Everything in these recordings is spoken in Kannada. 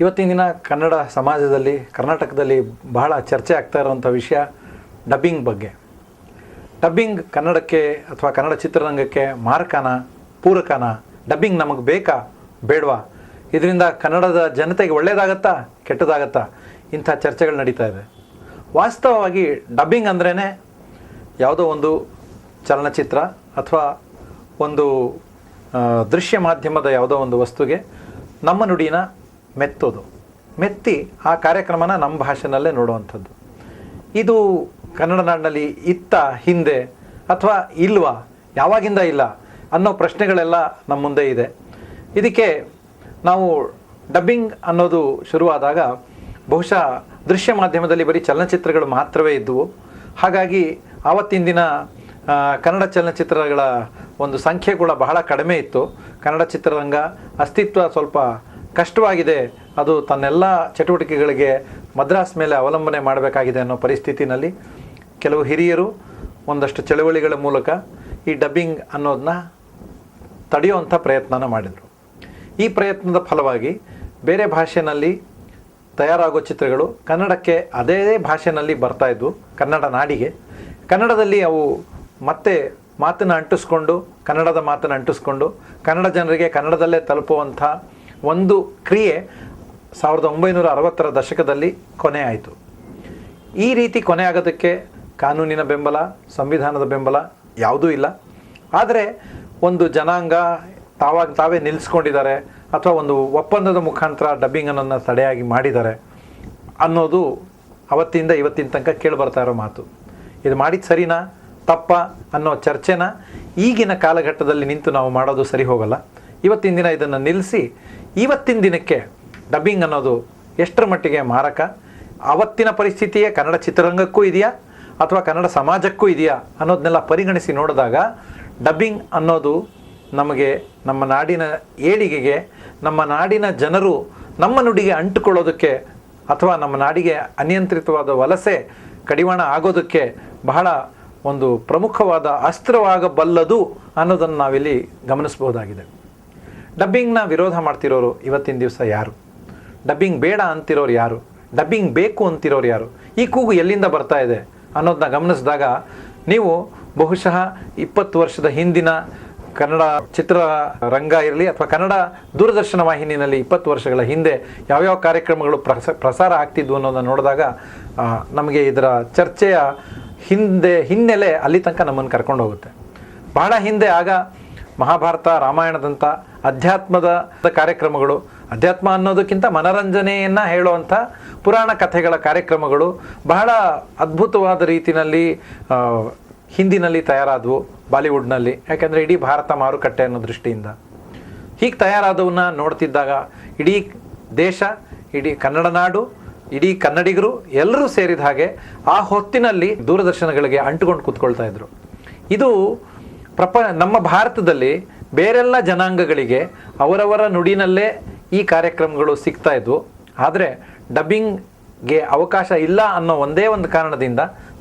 ಇವತ್ತಿನ ದಿನ ಕನ್ನಡ ಸಮಾಜದಲ್ಲಿ, ಕರ್ನಾಟಕದಲ್ಲಿ ಬಹಳ ಚರ್ಚೆ ಆಗ್ತಾ ಇರುವಂಥ ವಿಷಯ ಡಬ್ಬಿಂಗ್ ಬಗ್ಗೆ. ಡಬ್ಬಿಂಗ್ ಕನ್ನಡಕ್ಕೆ ಅಥವಾ ಕನ್ನಡ ಚಿತ್ರರಂಗಕ್ಕೆ ಮಾರಕನ, ಪೂರಕನ? ಡಬ್ಬಿಂಗ್ ನಮಗೆ ಬೇಕಾ? ಬೇಡವಾ? ಇದರಿಂದ ಕನ್ನಡದ ಜನತೆಗೆ ಒಳ್ಳೆಯದಾಗತ್ತಾ ಕೆಟ್ಟದಾಗತ್ತಾ? ಇಂಥ ಚರ್ಚೆಗಳು ನಡೀತಾ ಇದೆ. ವಾಸ್ತವವಾಗಿ ಡಬ್ಬಿಂಗ್ ಅಂದ್ರೇ ಯಾವುದೋ ಒಂದು ಚಲನಚಿತ್ರ ಅಥವಾ ಒಂದು ದೃಶ್ಯ ಮಾಧ್ಯಮದ ಯಾವುದೋ ಒಂದು ವಸ್ತುಗೆ ನಮ್ಮ ನುಡಿನ ಮೆತ್ತೋದು. ಮೆತ್ತಿ ಆ ಕಾರ್ಯಕ್ರಮನ ನಮ್ಮ ಭಾಷೆನಲ್ಲೇ ನೋಡುವಂಥದ್ದು. ಇದು ಕನ್ನಡ ನಾಡಿನಲ್ಲಿ ಇತ್ತ ಹಿಂದೆ ಅಥವಾ ಇಲ್ವಾ? ಯಾವಾಗಿಂದ ಇಲ್ಲ ಅನ್ನೋ ಪ್ರಶ್ನೆಗಳೆಲ್ಲ ನಮ್ಮ ಮುಂದೆ ಇದೆ. ಇದಕ್ಕೆ ನಾವು ಡಬ್ಬಿಂಗ್ ಅನ್ನೋದು ಶುರುವಾದಾಗ ಬಹುಶಃ ದೃಶ್ಯ ಮಾಧ್ಯಮದಲ್ಲಿ ಬರೀ ಚಲನಚಿತ್ರಗಳು ಮಾತ್ರವೇ ಇದ್ದವು. ಹಾಗಾಗಿ ಆವತ್ತಿನ ದಿನ ಕನ್ನಡ ಚಲನಚಿತ್ರಗಳ ಒಂದು ಸಂಖ್ಯೆ ಕೂಡ ಬಹಳ ಕಡಿಮೆ ಇತ್ತು. ಕನ್ನಡ ಚಿತ್ರರಂಗ ಅಸ್ತಿತ್ವ ಸ್ವಲ್ಪ ಕಷ್ಟವಾಗಿದೆ, ಅದು ತನ್ನೆಲ್ಲ ಚಟುವಟಿಕೆಗಳಿಗೆ ಮದ್ರಾಸ್ ಮೇಲೆ ಅವಲಂಬನೆ ಮಾಡಬೇಕಾಗಿದೆ ಅನ್ನೋ ಪರಿಸ್ಥಿತಿನಲ್ಲಿ ಕೆಲವು ಹಿರಿಯರು ಒಂದಷ್ಟು ಚಳವಳಿಗಳ ಮೂಲಕ ಈ ಡಬ್ಬಿಂಗ್ ಅನ್ನೋದನ್ನ ತಡೆಯುವಂಥ ಪ್ರಯತ್ನನ ಮಾಡಿದರು. ಈ ಪ್ರಯತ್ನದ ಫಲವಾಗಿ ಬೇರೆ ಭಾಷೆಯಲ್ಲಿ ತಯಾರಾಗೋ ಚಿತ್ರಗಳು ಕನ್ನಡಕ್ಕೆ ಅದೇ ಭಾಷೆಯಲ್ಲಿ ಬರ್ತಾ ಇದ್ವು, ಕನ್ನಡ ನಾಡಿಗೆ. ಕನ್ನಡದಲ್ಲಿ ಅವು ಮತ್ತೆ ಮಾತನ್ನು ಅಂಟಿಸ್ಕೊಂಡು, ಕನ್ನಡದ ಮಾತನ್ನು ಅಂಟಿಸ್ಕೊಂಡು, ಕನ್ನಡ ಜನರಿಗೆ ಕನ್ನಡದಲ್ಲೇ ತಲುಪುವಂಥ ಒಂದು ಕ್ರಿಯೆ ಸಾವಿರದ ಒಂಬೈನೂರ ಅರವತ್ತರ ದಶಕದಲ್ಲಿ ಕೊನೆ ಆಯಿತು ಈ ರೀತಿ ಕೊನೆ ಆಗೋದಕ್ಕೆ ಕಾನೂನಿನ ಬೆಂಬಲ, ಸಂವಿಧಾನದ ಬೆಂಬಲ ಯಾವುದೂ ಇಲ್ಲ. ಆದರೆ ಒಂದು ಜನಾಂಗ ತಾವಾಗ ತಾವೇ ನಿಲ್ಲಿಸ್ಕೊಂಡಿದ್ದಾರೆ ಅಥವಾ ಒಂದು ಒಪ್ಪಂದದ ಮುಖಾಂತರ ಡಬ್ಬಿಂಗನ್ನು ತಡೆಯಾಗಿ ಮಾಡಿದ್ದಾರೆ ಅನ್ನೋದು ಅವತ್ತಿಂದ ಇವತ್ತಿನ ತನಕ ಕೇಳಿಬರ್ತಾ ಇರೋ ಮಾತು. ಇದು ಮಾಡಿದ ಸರಿನಾ, ತಪ್ಪ ಅನ್ನೋ ಚರ್ಚೆನ ಈಗಿನ ಕಾಲಘಟ್ಟದಲ್ಲಿ ನಿಂತು ನಾವು ಮಾಡೋದು ಸರಿ ಹೋಗಲ್ಲ. ಇವತ್ತಿನ ದಿನ ಇದನ್ನು ನಿಲ್ಲಿಸಿ, ಇವತ್ತಿನ ದಿನಕ್ಕೆ ಡಬ್ಬಿಂಗ್ ಅನ್ನೋದು ಎಷ್ಟರ ಮಟ್ಟಿಗೆ ಮಾರಕ? ಅವತ್ತಿನ ಪರಿಸ್ಥಿತಿಯೇ ಕನ್ನಡ ಚಿತ್ರರಂಗಕ್ಕೂ ಇದೆಯಾ? ಅಥವಾ ಕನ್ನಡ ಸಮಾಜಕ್ಕೂ ಇದೆಯಾ? ಅನ್ನೋದನ್ನೆಲ್ಲ ಪರಿಗಣಿಸಿ ನೋಡಿದಾಗ ಡಬ್ಬಿಂಗ್ ಅನ್ನೋದು ನಮಗೆ ನಮ್ಮ ನಾಡಿನ ಏಳಿಗೆಗೆ, ನಮ್ಮ ನಾಡಿನ ಜನರು ನಮ್ಮ ನುಡಿಗೆ ಅಂಟುಕೊಳ್ಳೋದಕ್ಕೆ ಅಥವಾ ನಮ್ಮ ನಾಡಿಗೆ ಅನಿಯಂತ್ರಿತವಾದ ವಲಸೆ ಕಡಿವಾಣ ಆಗೋದಕ್ಕೆ ಬಹಳ ಒಂದು ಪ್ರಮುಖವಾದ ಅಸ್ತ್ರವಾಗಬಲ್ಲದು ಅನ್ನೋದನ್ನು ನಾವಿಲ್ಲಿ ಗಮನಿಸ್ಬೋದಾಗಿದೆ ಡಬ್ಬಿಂಗ್ನ ವಿರೋಧ ಮಾಡ್ತಿರೋರು ಇವತ್ತಿನ ದಿವಸ ಯಾರು? ಡಬ್ಬಿಂಗ್ ಬೇಡ ಅಂತಿರೋರು ಯಾರು? ಡಬ್ಬಿಂಗ್ ಬೇಕು ಅಂತಿರೋರು ಯಾರು? ಈ ಕೂಗು ಎಲ್ಲಿಂದ ಬರ್ತಾ ಇದೆ ಅನ್ನೋದನ್ನ ಗಮನಿಸಿದಾಗ ನೀವು ಬಹುಶಃ ಇಪ್ಪತ್ತು ವರ್ಷದ ಹಿಂದಿನ ಕನ್ನಡ ಚಿತ್ರ ರಂಗ ಇರಲಿ ಅಥವಾ ಕನ್ನಡ ದೂರದರ್ಶನ ವಾಹಿನಿಯಲ್ಲಿ ಇಪ್ಪತ್ತು ವರ್ಷಗಳ ಹಿಂದೆ ಯಾವ್ಯಾವ ಕಾರ್ಯಕ್ರಮಗಳು ಪ್ರಸ, ಪ್ರಸಾರ ಆಗ್ತಿದ್ವು ಅನ್ನೋದನ್ನ ನೋಡಿದಾಗ ನಮಗೆ ಇದರ ಚರ್ಚೆಯ ಹಿಂದೆ, ಹಿನ್ನೆಲೆ ಅಲ್ಲಿ ತನಕ ನಮ್ಮನ್ನು ಕರ್ಕೊಂಡು ಹೋಗುತ್ತೆ. ಬಹಳ ಹಿಂದೆ ಆಗ ಮಹಾಭಾರತ, ರಾಮಾಯಣದಂಥ ಅಧ್ಯಾತ್ಮದ ಕಾರ್ಯಕ್ರಮಗಳು, ಅಧ್ಯಾತ್ಮ ಅನ್ನೋದಕ್ಕಿಂತ ಮನರಂಜನೆಯನ್ನು ಹೇಳುವಂಥ ಪುರಾಣ ಕಥೆಗಳ ಕಾರ್ಯಕ್ರಮಗಳು ಬಹಳ ಅದ್ಭುತವಾದ ರೀತಿಯಲ್ಲಿ ಹಿಂದಿನಲ್ಲಿ ತಯಾರಾದವು ಬಾಲಿವುಡ್ನಲ್ಲಿ. ಯಾಕೆಂದರೆ ಇಡೀ ಭಾರತ ಮಾರುಕಟ್ಟೆ ಅನ್ನೋ ದೃಷ್ಟಿಯಿಂದ. ಹೀಗೆ ತಯಾರಾದವನ್ನ ನೋಡ್ತಿದ್ದಾಗ ಇಡೀ ದೇಶ, ಇಡೀ ಕನ್ನಡ ನಾಡು, ಇಡೀ ಕನ್ನಡಿಗರು ಎಲ್ಲರೂ ಸೇರಿದ ಹಾಗೆ ಆ ಹೊತ್ತಿನಲ್ಲಿ ದೂರದರ್ಶನಗಳಿಗೆ ಅಂಟುಕೊಂಡು ಕೂತ್ಕೊಳ್ತಾ ಇದ್ರು. ಇದು ಪ್ರಪ, ನಮ್ಮ ಭಾರತದಲ್ಲಿ ಬೇರೆಲ್ಲ ಜನಾಂಗಗಳಿಗೆ ಅವರವರ ನುಡಿನಲ್ಲೇ ಈ ಕಾರ್ಯಕ್ರಮಗಳು ಸಿಗ್ತಾ ಇದ್ವು. ಆದರೆ ಡಬ್ಬಿಂಗ್ಗೆ ಅವಕಾಶ ಇಲ್ಲ ಅನ್ನೋ ಒಂದೇ ಒಂದು ಕಾರಣದಿಂದ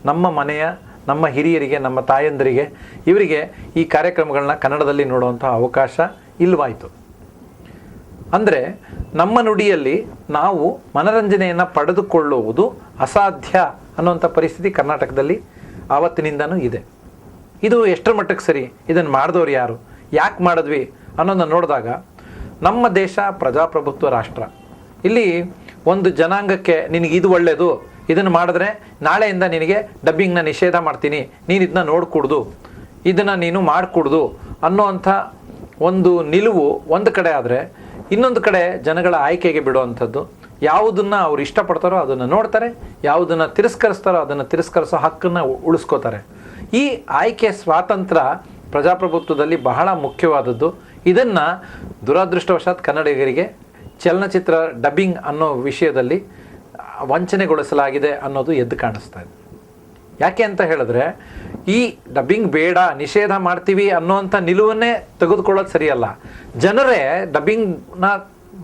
ನಮ್ಮ ಮನೆಯ, ನಮ್ಮ ಹಿರಿಯರಿಗೆ, ನಮ್ಮ ತಾಯಂದರಿಗೆ ಇವರಿಗೆ ಈ ಕಾರ್ಯಕ್ರಮಗಳನ್ನ ಕನ್ನಡದಲ್ಲಿ ನೋಡುವಂಥ ಅವಕಾಶ ಇಲ್ವಾಯಿತು. ಅಂದರೆ ನಮ್ಮ ನುಡಿಯಲ್ಲಿ ನಾವು ಮನರಂಜನೆಯನ್ನು ಪಡೆದುಕೊಳ್ಳುವುದು ಅಸಾಧ್ಯ ಅನ್ನುವಂಥ ಪರಿಸ್ಥಿತಿ ಕರ್ನಾಟಕದಲ್ಲಿ ಆವತ್ತಿನಿಂದನೂ ಇದೆ. ಇದು ಎಷ್ಟರ ಮಟ್ಟಕ್ಕೆ ಸರಿ? ಇದನ್ನು ಮಾಡಿದವ್ರು ಯಾರು? ಯಾಕೆ ಮಾಡಿದ್ವಿ? ಅನ್ನೋದನ್ನ ನೋಡಿದಾಗ ನಮ್ಮ ದೇಶ ಪ್ರಜಾಪ್ರಭುತ್ವ ರಾಷ್ಟ್ರ. ಇಲ್ಲಿ ಒಂದು ಜನಾಂಗಕ್ಕೆ ನಿನಗೆ ಇದು ಒಳ್ಳೆಯದು ಇದನ್ನು ಮಾಡಿದ್ರೆ ನಾಳೆಯಿಂದ ನಿನಗೆ ಡಬ್ಬಿಂಗ್ನ ನಿಷೇಧ ಮಾಡ್ತೀನಿ, ನೀನು ಇದನ್ನ ನೋಡಿಕೊಡ್ದು, ಇದನ್ನು ನೀನು ಮಾಡಿಕೊಡ್ದು ಅನ್ನೋವಂಥ ಒಂದು ನಿಲುವು ಒಂದು ಕಡೆ ಆದರೆ ಇನ್ನೊಂದು ಕಡೆ ಜನಗಳ ಆಯ್ಕೆಗೆ ಬಿಡುವಂಥದ್ದು. ಯಾವುದನ್ನು ಅವ್ರು ಇಷ್ಟಪಡ್ತಾರೋ ಅದನ್ನು ನೋಡ್ತಾರೆ, ಯಾವುದನ್ನು ತಿರಸ್ಕರಿಸ್ತಾರೋ ಅದನ್ನು ತಿರಸ್ಕರಿಸೋ ಹಕ್ಕನ್ನು ಉಳಿಸ್ಕೋತಾರೆ. ಈ ಆಯ್ಕೆ ಸ್ವಾತಂತ್ರ್ಯ ಪ್ರಜಾಪ್ರಭುತ್ವದಲ್ಲಿ ಬಹಳ ಮುಖ್ಯವಾದದ್ದು. ಇದನ್ನು ದುರದೃಷ್ಟವಶಾತ್ ಕನ್ನಡಿಗರಿಗೆ ಚಲನಚಿತ್ರ ಡಬ್ಬಿಂಗ್ ಅನ್ನೋ ವಿಷಯದಲ್ಲಿ ವಂಚನೆಗೊಳಿಸಲಾಗಿದೆ ಅನ್ನೋದು ಎದ್ದು ಕಾಣಿಸ್ತಾ ಇದೆ. ಯಾಕೆ ಅಂತ ಹೇಳಿದ್ರೆ, ಈ ಡಬ್ಬಿಂಗ್ ಬೇಡ, ನಿಷೇಧ ಮಾಡ್ತೀವಿ ಅನ್ನೋವಂಥ ನಿಲುವನ್ನೇ ತೆಗೆದುಕೊಳ್ಳೋದು ಸರಿಯಲ್ಲ. ಜನರೇ ಡಬ್ಬಿಂಗ್ನ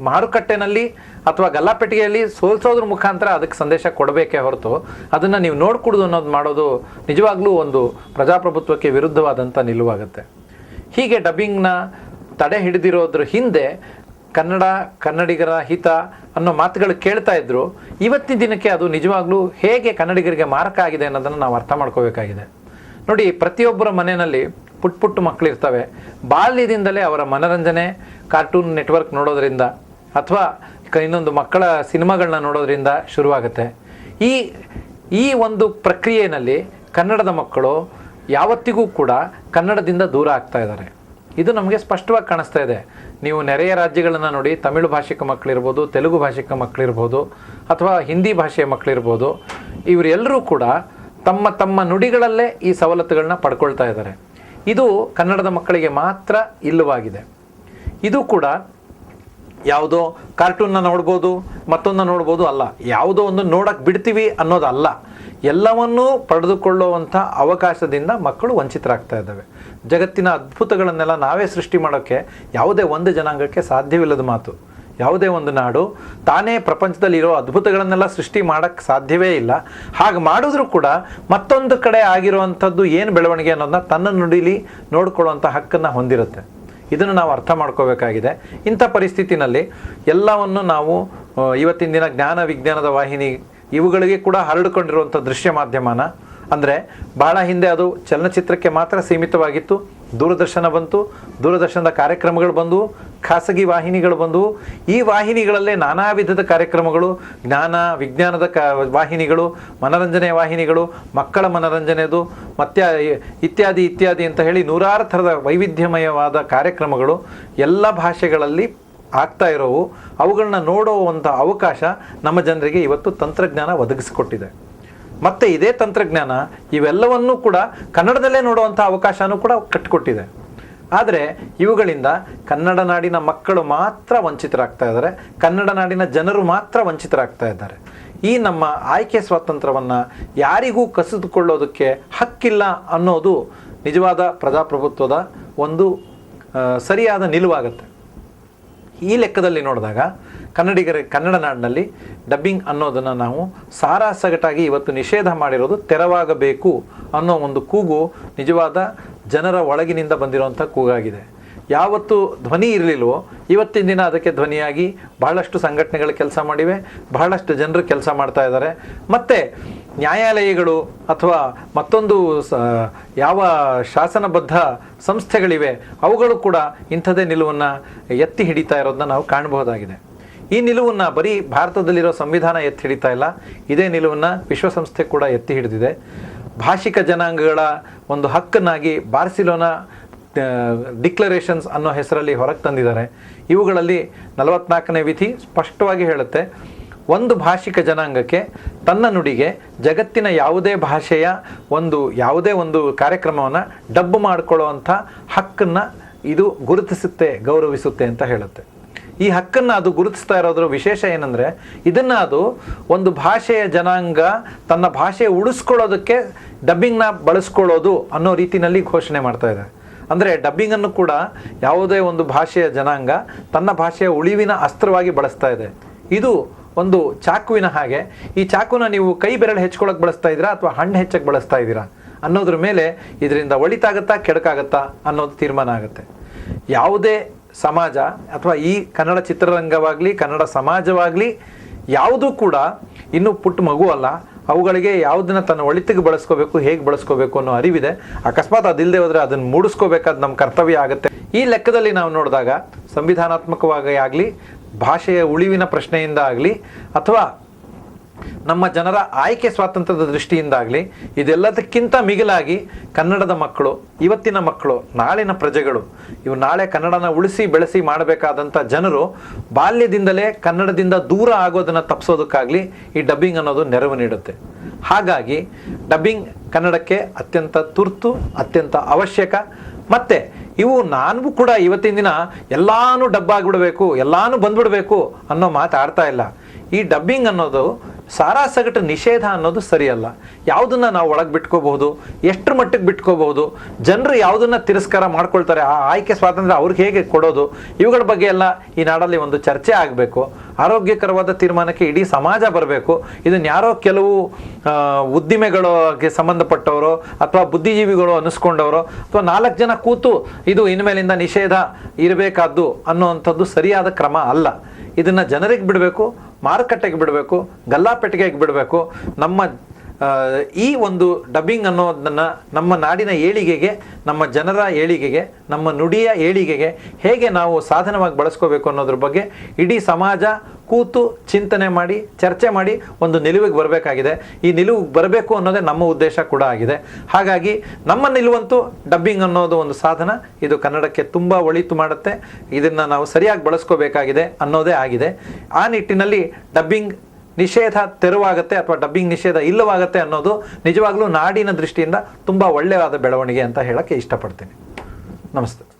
ಮಾರುಕಟ್ಟೆನಲ್ಲಿ ಅಥವಾ ಗಲ್ಲಾಪೆಟ್ಟಿಗೆಯಲ್ಲಿ ಸೋಲ್ಸೋದ್ರ ಮುಖಾಂತರ ಅದಕ್ಕೆ ಸಂದೇಶ ಕೊಡಬೇಕೇ ಹೊರತು ಅದನ್ನು ನೀವು ನೋಡ್ಕೊಡೋದು ಅನ್ನೋದು ಮಾಡೋದು ನಿಜವಾಗ್ಲೂ ಒಂದು ಪ್ರಜಾಪ್ರಭುತ್ವಕ್ಕೆ ವಿರುದ್ಧವಾದಂಥ ನಿಲುವಾಗುತ್ತೆ. ಹೀಗೆ ಡಬ್ಬಿಂಗ್ನ ತಡೆ ಹಿಡಿದಿರೋದ್ರ ಹಿಂದೆ ಕನ್ನಡ ಕನ್ನಡಿಗರ ಹಿತ ಅನ್ನೋ ಮಾತುಗಳು ಕೇಳ್ತಾ ಇದ್ರು. ಇವತ್ತಿನ ದಿನಕ್ಕೆ ಅದು ನಿಜವಾಗ್ಲೂ ಹೇಗೆ ಕನ್ನಡಿಗರಿಗೆ ಮಾರಕ ಆಗಿದೆ ಅನ್ನೋದನ್ನು ನಾವು ಅರ್ಥ ಮಾಡ್ಕೋಬೇಕಾಗಿದೆ. ನೋಡಿ, ಪ್ರತಿಯೊಬ್ಬರ ಮನೆಯಲ್ಲಿ ಪುಟ್ ಪುಟ್ಟು ಮಕ್ಕಳಿರ್ತವೆ ಬಾಲ್ಯದಿಂದಲೇ ಅವರ ಮನರಂಜನೆ ಕಾರ್ಟೂನ್ ನೆಟ್ವರ್ಕ್ ನೋಡೋದ್ರಿಂದ ಅಥವಾ ಇನ್ನೊಂದು ಮಕ್ಕಳ ಸಿನಿಮಾಗಳನ್ನ ನೋಡೋದ್ರಿಂದ ಶುರುವಾಗುತ್ತೆ. ಈ ಈ ಒಂದು ಪ್ರಕ್ರಿಯೆಯಲ್ಲಿ ಕನ್ನಡದ ಮಕ್ಕಳು ಯಾವತ್ತಿಗೂ ಕೂಡ ಕನ್ನಡದಿಂದ ದೂರ ಆಗ್ತಾ ಇದ್ದಾರೆ. ಇದು ನಮಗೆ ಸ್ಪಷ್ಟವಾಗಿ ಕಾಣಿಸ್ತಾ ಇದೆ. ನೀವು ನೆರೆಯ ರಾಜ್ಯಗಳನ್ನು ನೋಡಿ ತಮಿಳು ಭಾಷಿಕ ಮಕ್ಕಳಿರ್ಬೋದು, ತೆಲುಗು ಭಾಷಿಕ ಮಕ್ಕಳಿರ್ಬೋದು, ಅಥವಾ ಹಿಂದಿ ಭಾಷೆಯ ಮಕ್ಕಳಿರ್ಬೋದು ಇವರೆಲ್ಲರೂ ಕೂಡ ತಮ್ಮ ತಮ್ಮ ನುಡಿಗಳಲ್ಲೇ ಈ ಸವಲತ್ತುಗಳನ್ನ ಪಡ್ಕೊಳ್ತಾ ಇದ್ದಾರೆ. ಇದು ಕನ್ನಡದ ಮಕ್ಕಳಿಗೆ ಮಾತ್ರ ಇಲ್ಲವಾಗಿದೆ. ಇದು ಕೂಡ ಯಾವುದೋ ಕಾರ್ಟೂನ್ನ ನೋಡ್ಬೋದು ಮತ್ತೊಂದು ನೋಡ್ಬೋದು ಅಲ್ಲ. ಯಾವುದೋ ಒಂದು ನೋಡಕ್ಕೆ ಬಿಡ್ತೀವಿ ಅನ್ನೋದಲ್ಲ. ಎಲ್ಲವನ್ನೂ ಪಡೆದುಕೊಳ್ಳುವಂಥ ಅವಕಾಶದಿಂದ ಮಕ್ಕಳು ವಂಚಿತರಾಗ್ತಾ ಇದ್ದಾವೆ. ಜಗತ್ತಿನ ಅದ್ಭುತಗಳನ್ನೆಲ್ಲ ನಾವೇ ಸೃಷ್ಟಿ ಮಾಡೋಕ್ಕೆ ಯಾವುದೇ ಒಂದು ಜನಾಂಗಕ್ಕೆ ಸಾಧ್ಯವಿಲ್ಲದ ಮಾತು. ಯಾವುದೇ ಒಂದು ನಾಡು ತಾನೇ ಪ್ರಪಂಚದಲ್ಲಿರೋ ಅದ್ಭುತಗಳನ್ನೆಲ್ಲ ಸೃಷ್ಟಿ ಮಾಡೋಕ್ಕೆ ಸಾಧ್ಯವೇ ಇಲ್ಲ. ಹಾಗೆ ಮಾಡಿದ್ರೂ ಕೂಡ ಮತ್ತೊಂದು ಕಡೆ ಆಗಿರುವಂಥದ್ದು ಏನು ಬೆಳವಣಿಗೆ ಅನ್ನೋದನ್ನ ತನ್ನ ನುಡಿಲಿ ನೋಡ್ಕೊಳ್ಳುವಂಥ ಹಕ್ಕನ್ನು ಹೊಂದಿರುತ್ತೆ. ಇದನ್ನು ನಾವು ಅರ್ಥ ಮಾಡ್ಕೋಬೇಕಾಗಿದೆ. ಇಂಥ ಪರಿಸ್ಥಿತಿನಲ್ಲಿ ಎಲ್ಲವನ್ನು ನಾವು ಇವತ್ತಿನ ದಿನ ಜ್ಞಾನ ವಿಜ್ಞಾನದ ವಾಹಿನಿ ಇವುಗಳಿಗೆ ಕೂಡ ಹರಡಿಕೊಂಡಿರುವಂಥ ದೃಶ್ಯ ಮಾಧ್ಯಮನ, ಅಂದರೆ ಬಹಳ ಹಿಂದೆ ಅದು ಚಲನಚಿತ್ರಕ್ಕೆ ಮಾತ್ರ ಸೀಮಿತವಾಗಿತ್ತು. ದೂರದರ್ಶನ ಬಂತು, ದೂರದರ್ಶನದ ಕಾರ್ಯಕ್ರಮಗಳು ಬಂದವು ಖಾಸಗಿ ವಾಹಿನಿಗಳು ಬಂದವು ಈ ವಾಹಿನಿಗಳಲ್ಲೇ ನಾನಾ ವಿಧದ ಕಾರ್ಯಕ್ರಮಗಳು, ಜ್ಞಾನ, ವಿಜ್ಞಾನದ ಕ, ವಾಹಿನಿಗಳು, ಮನರಂಜನೆಯ ವಾಹಿನಿಗಳು, ಮಕ್ಕಳ ಮನರಂಜನೆದು ಮತ್ತೆ ಇತ್ಯಾದಿ ಇತ್ಯಾದಿ ಅಂತ ಹೇಳಿ ನೂರಾರು ಥರದ ವೈವಿಧ್ಯಮಯವಾದ ಕಾರ್ಯಕ್ರಮಗಳು ಎಲ್ಲ ಭಾಷೆಗಳಲ್ಲಿ ಆಗ್ತಾ ಇರೋವು. ಅವುಗಳನ್ನ ನೋಡುವಂಥ ಅವಕಾಶ ನಮ್ಮ ಜನರಿಗೆ ಇವತ್ತು ತಂತ್ರಜ್ಞಾನ ಒದಗಿಸಿಕೊಟ್ಟಿದೆ. ಮತ್ತೆ ಇದೇ ತಂತ್ರಜ್ಞಾನ ಇವೆಲ್ಲವನ್ನೂ ಕೂಡ ಕನ್ನಡದಲ್ಲೇ ನೋಡುವಂಥ ಅವಕಾಶನೂ ಕೂಡ ಕಟ್ಟಿಕೊಟ್ಟಿದೆ ಆದರೆ ಇವುಗಳಿಂದ ಕನ್ನಡ ನಾಡಿನ ಮಕ್ಕಳು ಮಾತ್ರ ವಂಚಿತರಾಗ್ತಾ ಇದ್ದಾರೆ. ಕನ್ನಡ ನಾಡಿನ ಜನರು ಮಾತ್ರ ವಂಚಿತರಾಗ್ತಾ ಇದ್ದಾರೆ. ಈ ನಮ್ಮ ಆಯ್ಕೆ ಸ್ವಾತಂತ್ರ್ಯವನ್ನು ಯಾರಿಗೂ ಕಸಿದುಕೊಳ್ಳೋದಕ್ಕೆ ಹಕ್ಕಿಲ್ಲ ಅನ್ನೋದು ನಿಜವಾದ ಪ್ರಜಾಪ್ರಭುತ್ವದ ಒಂದು ಸರಿಯಾದ ನಿಲುವಾಗುತ್ತೆ. ಈ ಲೆಕ್ಕದಲ್ಲಿ ನೋಡಿದಾಗ ಕನ್ನಡಿಗರ, ಕನ್ನಡ ನಾಡಿನಲ್ಲಿ ಡಬ್ಬಿಂಗ್ ಅನ್ನೋದನ್ನು ನಾವು ಸಾರಾಸಗಟಾಗಿ ಇವತ್ತು ನಿಷೇಧ ಮಾಡಿರೋದು ತೆರವಾಗಬೇಕು ಅನ್ನೋ ಒಂದು ಕೂಗು ನಿಜವಾದ ಜನರ ಒಳಗಿನಿಂದ ಬಂದಿರುವಂಥ ಕೂಗಾಗಿದೆ. ಯಾವತ್ತು ಧ್ವನಿ ಇರಲಿಲ್ವೋ, ಇವತ್ತಿನ ದಿನ ಅದಕ್ಕೆ ಧ್ವನಿಯಾಗಿ ಬಹಳಷ್ಟು ಸಂಘಟನೆಗಳು ಕೆಲಸ ಮಾಡಿವೆ, ಬಹಳಷ್ಟು ಜನರು ಕೆಲಸ ಮಾಡ್ತಾ ಇದ್ದಾರೆ. ಮತ್ತು ನ್ಯಾಯಾಲಯಗಳು ಅಥವಾ ಮತ್ತೊಂದು ಯಾವ ಶಾಸನಬದ್ಧ ಸಂಸ್ಥೆಗಳಿವೆ, ಅವುಗಳು ಕೂಡ ಇಂಥದೇ ನಿಲುವನ್ನು ಎತ್ತಿ ಹಿಡಿತಾ ಇರೋದನ್ನ ನಾವು ಕಾಣಬಹುದಾಗಿದೆ. ಈ ನಿಲುವನ್ನು ಬರೀ ಭಾರತದಲ್ಲಿರೋ ಸಂವಿಧಾನ ಎತ್ತಿ ಹಿಡಿತಾ ಇಲ್ಲ, ಇದೇ ನಿಲುವನ್ನು ವಿಶ್ವಸಂಸ್ಥೆ ಕೂಡ ಎತ್ತಿ ಹಿಡಿದಿದೆ. ಭಾಷಿಕ ಜನಾಂಗಗಳ ಒಂದು ಹಕ್ಕನ್ನಾಗಿ ಬಾರ್ಸಿಲೋನಾ ಡಿಕ್ಲರೇಷನ್ಸ್ ಅನ್ನೋ ಹೆಸರಲ್ಲಿ ಹೊರಗೆ ತಂದಿದ್ದಾರೆ. ಇವುಗಳಲ್ಲಿ ನಲವತ್ನಾಲ್ಕನೇ ವಿಧಿ ಸ್ಪಷ್ಟವಾಗಿ ಹೇಳುತ್ತೆ, ಒಂದು ಭಾಷಿಕ ಜನಾಂಗಕ್ಕೆ ತನ್ನ ನುಡಿಗೆ ಜಗತ್ತಿನ ಯಾವುದೇ ಭಾಷೆಯ ಒಂದು, ಯಾವುದೇ ಒಂದು ಕಾರ್ಯಕ್ರಮವನ್ನು ಡಬ್ಬು ಮಾಡಿಕೊಳ್ಳುವಂಥ ಹಕ್ಕನ್ನು ಇದು ಗುರುತಿಸುತ್ತೆ, ಗೌರವಿಸುತ್ತೆ ಅಂತ ಹೇಳುತ್ತೆ. ಈ ಹಕ್ಕನ್ನು ಅದು ಗುರುತಿಸ್ತಾ ಇರೋದ್ರ ವಿಶೇಷ ಏನಂದರೆ, ಇದನ್ನು ಅದು ಒಂದು ಭಾಷೆಯ ಜನಾಂಗ ತನ್ನ ಭಾಷೆ ಉಳಿಸ್ಕೊಳ್ಳೋದಕ್ಕೆ ಡಬ್ಬಿಂಗ್ನ ಬಳಸ್ಕೊಳ್ಳೋದು ಅನ್ನೋ ರೀತಿಯಲ್ಲಿ ಘೋಷಣೆ ಮಾಡ್ತಾ ಇದೆ. ಅಂದರೆ ಡಬ್ಬಿಂಗನ್ನು ಕೂಡ ಯಾವುದೇ ಒಂದು ಭಾಷೆಯ ಜನಾಂಗ ತನ್ನ ಭಾಷೆಯ ಉಳಿವಿನ ಅಸ್ತ್ರವಾಗಿ ಬಳಸ್ತಾ ಇದೆ. ಇದು ಒಂದು ಚಾಕುವಿನ ಹಾಗೆ. ಈ ಚಾಕುನ ನೀವು ಕೈ ಬೆರಳು ಹೆಚ್ಕೊಳ್ಳೋಕೆ ಬಳಸ್ತಾ ಇದ್ದೀರಾ ಅಥವಾ ಹಣ್ಣು ಹೆಚ್ಚಕ್ಕೆ ಬಳಸ್ತಾ ಇದ್ದೀರಾ ಅನ್ನೋದ್ರ ಮೇಲೆ ಇದರಿಂದ ಒಳಿತಾಗತ್ತಾ ಕೆಡಕಾಗತ್ತಾ ಅನ್ನೋದು ತೀರ್ಮಾನ ಆಗುತ್ತೆ. ಯಾವುದೇ ಸಮಾಜ ಅಥವಾ ಈ ಕನ್ನಡ ಚಿತ್ರರಂಗವಾಗಲಿ, ಕನ್ನಡ ಸಮಾಜವಾಗಲಿ, ಯಾವುದೂ ಕೂಡ ಇನ್ನೂ ಪುಟ್ಟ ಮಗು ಅಲ್ಲ. ಅವುಗಳಿಗೆ ಯಾವುದನ್ನ ತನ್ನ ಒಳಿತಿಗೆ ಬಳಸ್ಕೋಬೇಕು, ಹೇಗೆ ಬಳಸ್ಕೋಬೇಕು ಅನ್ನೋ ಅರಿವಿದೆ. ಅಕಸ್ಮಾತ್ ಅದಿಲ್ಲದೆ ಹೋದರೆ ಅದನ್ನು ಮೂಡಿಸ್ಕೋಬೇಕಾದ ನಮ್ಮ ಕರ್ತವ್ಯ ಆಗುತ್ತೆ. ಈ ಲೆಕ್ಕದಲ್ಲಿ ನಾವು ನೋಡಿದಾಗ, ಸಂವಿಧಾನಾತ್ಮಕವಾಗಿ ಆಗಲಿ, ಭಾಷೆಯ ಉಳಿವಿನ ಪ್ರಶ್ನೆಯಿಂದ ಆಗಲಿ, ಅಥವಾ ನಮ್ಮ ಜನರ ಆಯ್ಕೆ ಸ್ವಾತಂತ್ರ್ಯದ ದೃಷ್ಟಿಯಿಂದಾಗಲಿ ಇದೆಲ್ಲದಕ್ಕಿಂತ ಮಿಗಿಲಾಗಿ ಕನ್ನಡದ ಮಕ್ಕಳು, ಇವತ್ತಿನ ಮಕ್ಕಳು, ನಾಳಿನ ಪ್ರಜೆಗಳು, ಇವು ನಾಳೆ ಕನ್ನಡನ ಉಳಿಸಿ ಬೆಳೆಸಿ ಮಾಡಬೇಕಾದಂಥ ಜನರು ಬಾಲ್ಯದಿಂದಲೇ ಕನ್ನಡದಿಂದ ದೂರ ಆಗೋದನ್ನು ತಪ್ಪಿಸೋದಕ್ಕಾಗಲಿ ಈ ಡಬ್ಬಿಂಗ್ ಅನ್ನೋದು ನೆರವು ನೀಡುತ್ತೆ. ಹಾಗಾಗಿ ಡಬ್ಬಿಂಗ್ ಕನ್ನಡಕ್ಕೆ ಅತ್ಯಂತ ತುರ್ತು, ಅತ್ಯಂತ ಅವಶ್ಯಕ. ಮತ್ತು ಇವು ನಾನು ಕೂಡ ಇವತ್ತಿನ ದಿನ ಎಲ್ಲಾನು ಡಬ್ಬಾಗಿಬಿಡಬೇಕು, ಎಲ್ಲಾನು ಬಂದ್ಬಿಡಬೇಕು ಅನ್ನೋ ಮಾತು ಆಡ್ತಾ ಇಲ್ಲ. ಈ ಡಬ್ಬಿಂಗ್ ಅನ್ನೋದು ಸಾರಾಸಗಟು ನಿಷೇಧ ಅನ್ನೋದು ಸರಿಯಲ್ಲ. ಯಾವುದನ್ನ ನಾವು ಒಳಗೆ ಬಿಟ್ಕೋಬಹುದು, ಎಷ್ಟರ ಮಟ್ಟಿಗೆ ಬಿಟ್ಕೋಬಹುದು, ಜನರು ಯಾವುದನ್ನ ತಿರಸ್ಕಾರ ಮಾಡ್ಕೊಳ್ತಾರೆ, ಆ ಆಯ್ಕೆ ಸ್ವಾತಂತ್ರ್ಯ ಅವ್ರಿಗೆ ಹೇಗೆ ಕೊಡೋದು, ಇವುಗಳ ಬಗ್ಗೆ ಎಲ್ಲ ಈ ನಾಡಲ್ಲಿ ಒಂದು ಚರ್ಚೆ ಆಗಬೇಕು. ಆರೋಗ್ಯಕರವಾದ ತೀರ್ಮಾನಕ್ಕೆ ಇಡೀ ಸಮಾಜ ಬರಬೇಕು. ಇದನ್ನ ಯಾರೋ ಕೆಲವು ಉದ್ದಿಮೆಗಳಿಗೆ ಸಂಬಂಧಪಟ್ಟವರು ಅಥವಾ ಬುದ್ಧಿಜೀವಿಗಳು ಅನಿಸ್ಕೊಂಡವರು ಅಥವಾ ನಾಲ್ಕು ಜನ ಕೂತು ಇದು ಇನ್ಮೇಲಿಂದ ನಿಷೇಧ ಇರಬೇಕಾದ್ದು ಅನ್ನುವಂಥದ್ದು ಸರಿಯಾದ ಕ್ರಮ ಅಲ್ಲ. ಇದನ್ನ ಜನರಿಗೆ ಬಿಡಬೇಕು ಮಾರುಕಟ್ಟೆಗೆ ಬಿಡಬೇಕು ಗಲ್ಲಾಪೆಟ್ಟಿಗೆಗೆ ಬಿಡಬೇಕು ನಮ್ಮ ಈ ಒಂದು ಡಬ್ಬಿಂಗ್ ಅನ್ನೋದನ್ನ ನಮ್ಮ ನಾಡಿನ ಏಳಿಗೆಗೆ, ನಮ್ಮ ಜನರ ಏಳಿಗೆಗೆ, ನಮ್ಮ ನುಡಿಯ ಏಳಿಗೆಗೆ ಹೇಗೆ ನಾವು ಸಾಧನವಾಗಿ ಬಳಸ್ಕೋಬೇಕು ಅನ್ನೋದ್ರ ಬಗ್ಗೆ ಇಡೀ ಸಮಾಜ ಕೂತು ಚಿಂತನೆ ಮಾಡಿ, ಚರ್ಚೆ ಮಾಡಿ ಒಂದು ನಿಲುವಿಗೆ ಬರಬೇಕಾಗಿದೆ. ಈ ನಿಲುವು ಬರಬೇಕು ಅನ್ನೋದೇ ನಮ್ಮ ಉದ್ದೇಶ ಕೂಡ ಆಗಿದೆ. ಹಾಗಾಗಿ ನಮ್ಮ ನಿಲುವಂತೂ ಡಬ್ಬಿಂಗ್ ಅನ್ನೋದು ಒಂದು ಸಾಧನ. ಇದು ಕನ್ನಡಕ್ಕೆ ತುಂಬ ಒಳಿತು ಮಾಡುತ್ತೆ. ಇದನ್ನು ನಾವು ಸರಿಯಾಗಿ ಬಳಸ್ಕೋಬೇಕಾಗಿದೆ ಅನ್ನೋದೇ ಆಗಿದೆ. ಆ ನಿಟ್ಟಿನಲ್ಲಿ ಡಬ್ಬಿಂಗ್ ನಿಷೇಧ ತೆರವಾಗುತ್ತೆ ಅಥವಾ ಡಬ್ಬಿಂಗ್ ನಿಷೇಧ ಇಲ್ಲವಾಗುತ್ತೆ ಅನ್ನೋದು ನಿಜವಾಗ್ಲೂ ನಾಡಿನ ದೃಷ್ಟಿಯಿಂದ ತುಂಬ ಒಳ್ಳೆಯವಾದ ಬೆಳವಣಿಗೆ ಅಂತ ಹೇಳಕ್ಕೆ ಇಷ್ಟಪಡ್ತೀನಿ. ನಮಸ್ತೆ.